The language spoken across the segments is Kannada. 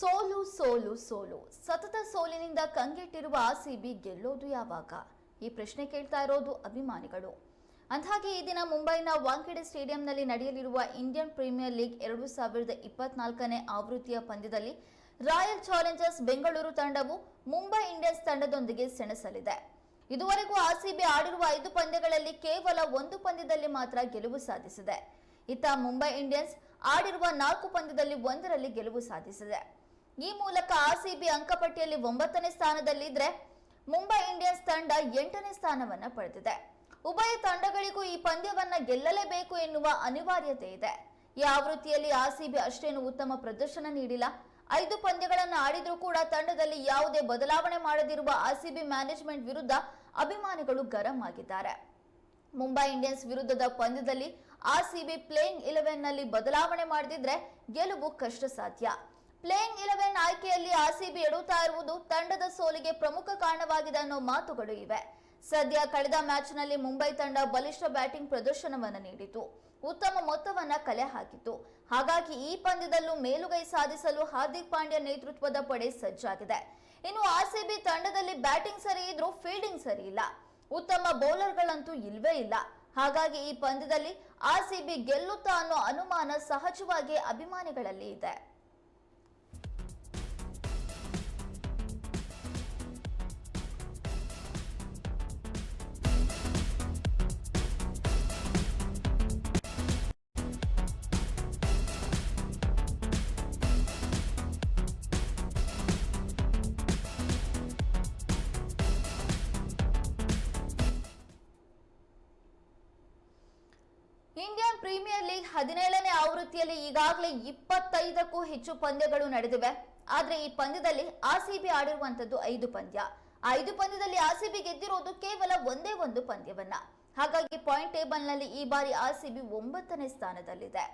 ಸೋಲು ಸೋಲು ಸೋಲು. ಸತತ ಸೋಲಿನಿಂದ ಕಂಗೆಟ್ಟಿರುವ ಸಿಬಿ ಗೆಲ್ಲೋದು ಯಾವಾಗ? ಈ ಪ್ರಶ್ನೆ ಕೇಳ್ತಾ ಇರೋದು ಅಭಿಮಾನಿಗಳು. ಅಂದ್ಹಾಗೆ, ಈ ದಿನ ಮುಂಬೈನ ವಾಂಖೆಡೆ ಸ್ಟೇಡಿಯಂನಲ್ಲಿ ನಡೆಯಲಿರುವ ಇಂಡಿಯನ್ ಪ್ರೀಮಿಯರ್ ಲೀಗ್ ಎರಡು ಸಾವಿರದ ಇಪ್ಪತ್ನಾಲ್ಕನೇ ಆವೃತ್ತಿಯ ಪಂದ್ಯದಲ್ಲಿ ರಾಯಲ್ ಚಾಲೆಂಜರ್ಸ್ ಬೆಂಗಳೂರು ತಂಡವು ಮುಂಬೈ ಇಂಡಿಯನ್ಸ್ ತಂಡದೊಂದಿಗೆ ಸೆಣಸಲಿದೆ. ಇದುವರೆಗೂ ಆರ್ಸಿಬಿ ಆಡಿರುವ ಐದು ಪಂದ್ಯಗಳಲ್ಲಿ ಕೇವಲ ಒಂದು ಪಂದ್ಯದಲ್ಲಿ ಮಾತ್ರ ಗೆಲುವು ಸಾಧಿಸಿದೆ. ಇತ್ತ ಮುಂಬೈ ಇಂಡಿಯನ್ಸ್ ಆಡಿರುವ ನಾಲ್ಕು ಪಂದ್ಯದಲ್ಲಿ ಒಂದರಲ್ಲಿ ಗೆಲುವು ಸಾಧಿಸಿದೆ. ಈ ಮೂಲಕ ಆರ್ಸಿಬಿ ಅಂಕಪಟ್ಟಿಯಲ್ಲಿ ಒಂಬತ್ತನೇ ಸ್ಥಾನದಲ್ಲಿದ್ದರೆ ಮುಂಬೈ ಇಂಡಿಯನ್ಸ್ ತಂಡ ಎಂಟನೇ ಸ್ಥಾನವನ್ನ ಪಡೆದಿದೆ. ಉಭಯ ತಂಡಗಳಿಗೂ ಈ ಪಂದ್ಯವನ್ನ ಗೆಲ್ಲಲೇಬೇಕು ಎನ್ನುವ ಅನಿವಾರ್ಯತೆ ಇದೆ. ಈ ಆವೃತ್ತಿಯಲ್ಲಿ ಆರ್ಸಿಬಿ ಅಷ್ಟೇನು ಉತ್ತಮ ಪ್ರದರ್ಶನ ನೀಡಿಲ್ಲ. ಐದು ಪಂದ್ಯಗಳನ್ನು ಆಡಿದ್ರೂ ಕೂಡ ತಂಡದಲ್ಲಿ ಯಾವುದೇ ಬದಲಾವಣೆ ಮಾಡದಿರುವ ಆರ್ಸಿಬಿ ಮ್ಯಾನೇಜ್ಮೆಂಟ್ ವಿರುದ್ಧ ಅಭಿಮಾನಿಗಳು ಗರಂ ಆಗಿದ್ದಾರೆ ಮುಂಬೈ ಇಂಡಿಯನ್ಸ್ ವಿರುದ್ಧದ ಪಂದ್ಯದಲ್ಲಿ ಆರ್ಸಿಬಿ ಪ್ಲೇಯಿಂಗ್ ಇಲೆವೆನ್ನಲ್ಲಿ ಬದಲಾವಣೆ ಮಾಡದಿದ್ರೆ ಗೆಲುವು ಕಷ್ಟ ಸಾಧ್ಯ ಪ್ಲೇಯಿಂಗ್ ಇಲೆವೆನ್ ಆಯ್ಕೆಯಲ್ಲಿ ಆರ್ಸಿಬಿ ಎಡುತ್ತಾ ಇರುವುದು ತಂಡದ ಸೋಲಿಗೆ ಪ್ರಮುಖ ಕಾರಣವಾಗಿದೆ ಅನ್ನೋ ಮಾತುಗಳು ಇವೆ. ಸದ್ಯ ಕಳೆದ ಮ್ಯಾಚ್ನಲ್ಲಿ ಮುಂಬೈ ತಂಡ ಬಲಿಷ್ಠ ಬ್ಯಾಟಿಂಗ್ ಪ್ರದರ್ಶನವನ್ನು ನೀಡಿತು. ಉತ್ತಮ ಮೊತ್ತವನ್ನ ಕಲೆ ಹಾಕಿತು ಹಾಗಾಗಿ ಈ ಪಂದ್ಯದಲ್ಲೂ ಮೇಲುಗೈ ಸಾಧಿಸಲು ಹಾರ್ದಿಕ್ ಪಾಂಡ್ಯ ನೇತೃತ್ವದ ಪಡೆ ಸಜ್ಜಾಗಿದೆ. ಇನ್ನು ಆರ್ಸಿಬಿ ತಂಡದಲ್ಲಿ ಬ್ಯಾಟಿಂಗ್ ಸರಿ ಇದ್ರೂ ಫೀಲ್ಡಿಂಗ್ ಸರಿ ಇಲ್ಲ. ಉತ್ತಮ ಬೌಲರ್ಗಳಂತೂ ಇಲ್ವೇ ಇಲ್ಲ. ಹಾಗಾಗಿ ಈ ಪಂದ್ಯದಲ್ಲಿ ಆರ್ಸಿಬಿ ಗೆಲ್ಲುತ್ತಾ ಅನ್ನೋ ಅನುಮಾನ ಸಹಜವಾಗಿ ಅಭಿಮಾನಿಗಳಲ್ಲಿ ಇದೆ. ಪ್ರೀಮಿಯರ್ ಲೀಗ್ ಹದಿನೇಳನೇ ಆವೃತ್ತಿಯಲ್ಲಿ ಈಗಾಗಲೇ ಇಪ್ಪತ್ತೈದಕ್ಕೂ ಹೆಚ್ಚು ಪಂದ್ಯಗಳು ನಡೆದಿವೆ. ಆದರೆ ಈ ಪಂದ್ಯದಲ್ಲಿ ಆರ್ಸಿಬಿ ಆಡಿರುವಂತದ್ದು ಐದು ಪಂದ್ಯ. ಐದು ಪಂದ್ಯದಲ್ಲಿ ಆರ್ಸಿಬಿ ಗೆದ್ದಿರೋದು ಕೇವಲ ಒಂದೇ ಒಂದು ಪಂದ್ಯವನ್ನ. ಹಾಗಾಗಿ ಪಾಯಿಂಟ್ ಟೇಬಲ್ನಲ್ಲಿ ಈ ಬಾರಿ ಆರ್ಸಿಬಿ ಒಂಬತ್ತನೇ ಸ್ಥಾನದಲ್ಲಿದೆ.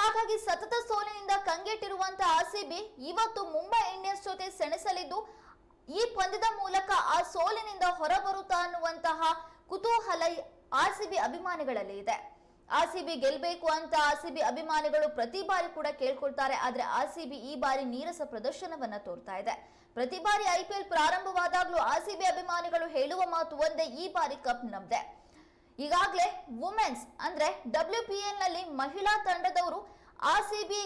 ಹಾಗಾಗಿ ಸತತ ಸೋಲಿನಿಂದ ಕಂಗೆಟ್ಟಿರುವಂತಹ ಆರ್ಸಿಬಿ ಇವತ್ತು ಮುಂಬೈ ಇಂಡಿಯನ್ಸ್ ಜೊತೆ ಸೆಣಸಲಿದ್ದು, ಈ ಪಂದ್ಯದ ಮೂಲಕ ಆ ಸೋಲಿನಿಂದ ಹೊರಬರುತ್ತಾ ಅನ್ನುವಂತಹ ಕುತೂಹಲ ಆರ್ಸಿಬಿ ಅಭಿಮಾನಿಗಳಲ್ಲಿ ಇದೆ. ಆರ್ಸಿಬಿ ಗೆಲ್ಬೇಕು ಅಂತ ಆರ್ಸಿಬಿ ಅಭಿಮಾನಿಗಳು ಪ್ರತಿ ಬಾರಿ ಕೂಡ ಕೇಳ್ಕೊಳ್ತಾರೆ, ಆದ್ರೆ ಆರ್ಸಿಬಿ ಈ ಬಾರಿ ನೀರಸ ಪ್ರದರ್ಶನವನ್ನ ತೋರ್ತಾ ಇದೆ. ಪ್ರತಿ ಬಾರಿ ಐಪಿಎಲ್ ಪ್ರಾರಂಭವಾದಾಗ್ಲೂ ಆರ್ಸಿಬಿ ಅಭಿಮಾನಿಗಳು ಹೇಳುವ ಮಾತು ಒಂದೇ, ಈ ಬಾರಿ ಕಪ್ ನಮ್ದೆ. ಈಗಾಗಲೇ ವುಮೆನ್ಸ್ ಅಂದ್ರೆ ಡಬ್ಲ್ಯೂ ಪಿ ಎಲ್ನಲ್ಲಿ ಮಹಿಳಾ ತಂಡದವರು ಆರ್ಸಿಬಿ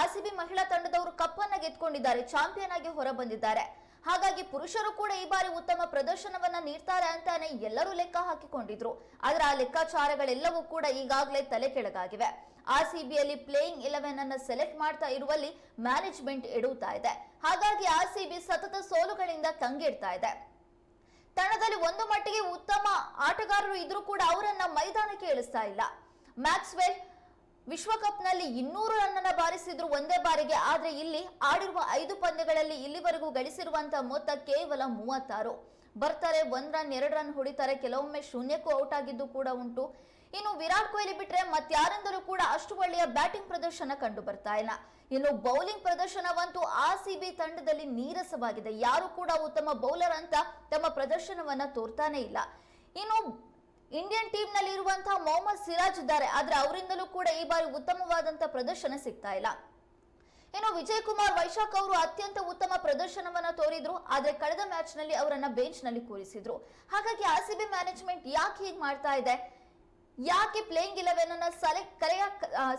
ಆರ್ಸಿಬಿ ಮಹಿಳಾ ತಂಡದವರು ಕಪ್ ಅನ್ನ ಗೆದ್ಕೊಂಡಿದ್ದಾರೆ, ಚಾಂಪಿಯನ್ ಆಗಿ ಹೊರ ಬಂದಿದ್ದಾರೆ ಹಾಗಾಗಿ ಪುರುಷರು ಕೂಡ ಈ ಬಾರಿ ಉತ್ತಮ ಪ್ರದರ್ಶನವನ್ನ ನೀಡ್ತಾರೆ ಅಂತಾನೆ ಎಲ್ಲರೂ ಲೆಕ್ಕ ಹಾಕಿಕೊಂಡಿದ್ರು. ಆದ್ರೆ ಆ ಲೆಕ್ಕಾಚಾರಗಳೆಲ್ಲವೂ ಕೂಡ ಈಗಾಗಲೇ ತಲೆ ಕೆಳಗಾಗಿವೆ. ಆರ್ಸಿಬಿಯಲ್ಲಿ ಪ್ಲೇಯಿಂಗ್ ಇಲೆವೆನ್ ಅನ್ನ ಸೆಲೆಕ್ಟ್ ಮಾಡ್ತಾ ಇರುವಲ್ಲಿ ಮ್ಯಾನೇಜ್ಮೆಂಟ್ ಎಡುತ್ತಾ ಇದೆ. ಹಾಗಾಗಿ ಆರ್ಸಿಬಿ ಸತತ ಸೋಲುಗಳಿಂದ ತಂಗಿಡ್ತಾ ಇದೆ. ತಂಡದಲ್ಲಿ ಒಂದು ಮಟ್ಟಿಗೆ ಉತ್ತಮ ಆಟಗಾರರು ಇದ್ರೂ ಕೂಡ ಅವರನ್ನ ಮೈದಾನಕ್ಕೆ ಇಳಿಸ್ತಾ ಇಲ್ಲ. ಮ್ಯಾಕ್ಸ್ವೆಲ್ ವಿಶ್ವಕಪ್ನಲ್ಲಿ ಇನ್ನೂರು ರನ್ನ ಬಾರಿಸಿದ್ರು ಒಂದೇ ಬಾರಿಗೆ, ಆದರೆ ಇಲ್ಲಿ ಆಡಿರುವ ಐದು ಪಂದ್ಯಗಳಲ್ಲಿ ಇಲ್ಲಿವರೆಗೂ ಗಳಿಸಿರುವಂತಹ ಮೊತ್ತ ಕೇವಲ ಮೂವತ್ತಾರು. ಬರ್ತಾರೆ ಒಂದ್ ರನ್, ಎರಡು ರನ್ ಹೊಡಿತಾರೆ, ಕೆಲವೊಮ್ಮೆ ಶೂನ್ಯಕ್ಕೂ ಔಟ್ ಆಗಿದ್ದು ಕೂಡ ಉಂಟು. ಇನ್ನು ವಿರಾಟ್ ಕೊಹ್ಲಿ ಬಿಟ್ರೆ ಮತ್ತಾರೆಂದರೂ ಕೂಡ ಅಷ್ಟು ಒಳ್ಳೆಯ ಬ್ಯಾಟಿಂಗ್ ಪ್ರದರ್ಶನ ಕಂಡು ಬರ್ತಾ ಇಲ್ಲ. ಇನ್ನು ಬೌಲಿಂಗ್ ಪ್ರದರ್ಶನವಂತೂ ಆರ್ಸಿಬಿ ತಂಡದಲ್ಲಿ ನೀರಸವಾಗಿದೆ. ಯಾರು ಕೂಡ ಉತ್ತಮ ಬೌಲರ್ ಅಂತ ತಮ್ಮ ಪ್ರದರ್ಶನವನ್ನ ತೋರ್ತಾನೆ ಇಲ್ಲ. ಇನ್ನು ಇಂಡಿಯನ್ ಟೀಮ್ನಲ್ಲಿ ಇರುವಂತಹ ಮೊಹಮ್ಮದ್ ಸಿರಾಜ್ ಇದ್ದಾರೆ. ಆದ್ರೆ ಅವರಿಂದಲೂ ಕೂಡ ಈ ಬಾರಿ ಉತ್ತಮವಾದಂತಹ ಪ್ರದರ್ಶನ ಸಿಗ್ತಾ ಇಲ್ಲ. ಇನ್ನು ವಿಜಯ್ ಕುಮಾರ್ ವೈಶಾಖ್ ಅವರು ಅತ್ಯಂತ ಉತ್ತಮ ಪ್ರದರ್ಶನವನ್ನ ತೋರಿದ್ರು. ಆದ್ರೆ ಕಳೆದ ಮ್ಯಾಚ್ನಲ್ಲಿ ಅವರನ್ನ ಬೆಂಚ್ನಲ್ಲಿ ಕೂರಿಸಿದ್ರು. ಹಾಗಾಗಿ ಆರ್ಸಿಬಿ ಮ್ಯಾನೇಜ್ಮೆಂಟ್ ಯಾಕೆ ಹೀಗೆ ಮಾಡ್ತಾ ಇದೆ? ಯಾಕೆ ಪ್ಲೇಯಿಂಗ್ ಇಲೆವೆನ್ ಅನ್ನ ಸೆಲೆಕ್ಟ್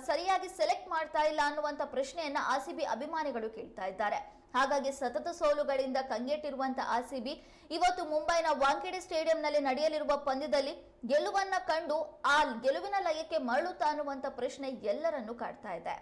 ಸರಿಯಾಗಿ ಸೆಲೆಕ್ಟ್ ಮಾಡ್ತಾ ಇಲ್ಲ ಅನ್ನುವಂತ ಪ್ರಶ್ನೆಯನ್ನ ಆರ್ಸಿಬಿ ಅಭಿಮಾನಿಗಳು ಕೇಳ್ತಾ ಇದ್ದಾರೆ. ಹಾಗಾಗಿ ಸತತ ಸೋಲುಗಳಿಂದ ಕಂಗೆಟ್ಟಿರುವಂತ ಆರ್ಸಿಬಿ ಇವತ್ತು ಮುಂಬೈನ ವಾಂಕೆಡೆ ಸ್ಟೇಡಿಯಂನಲ್ಲಿ ನಡೆಯಲಿರುವ ಪಂದ್ಯದಲ್ಲಿ ಗೆಲುವನ್ನ ಕಂಡು ಆ ಗೆಲುವಿನ ಲಯಕ್ಕೆ ಮರಳುತ್ತಾ ಅನ್ನುವಂತ ಪ್ರಶ್ನೆ ಎಲ್ಲರನ್ನೂ ಕಾಡ್ತಾ ಇದೆ.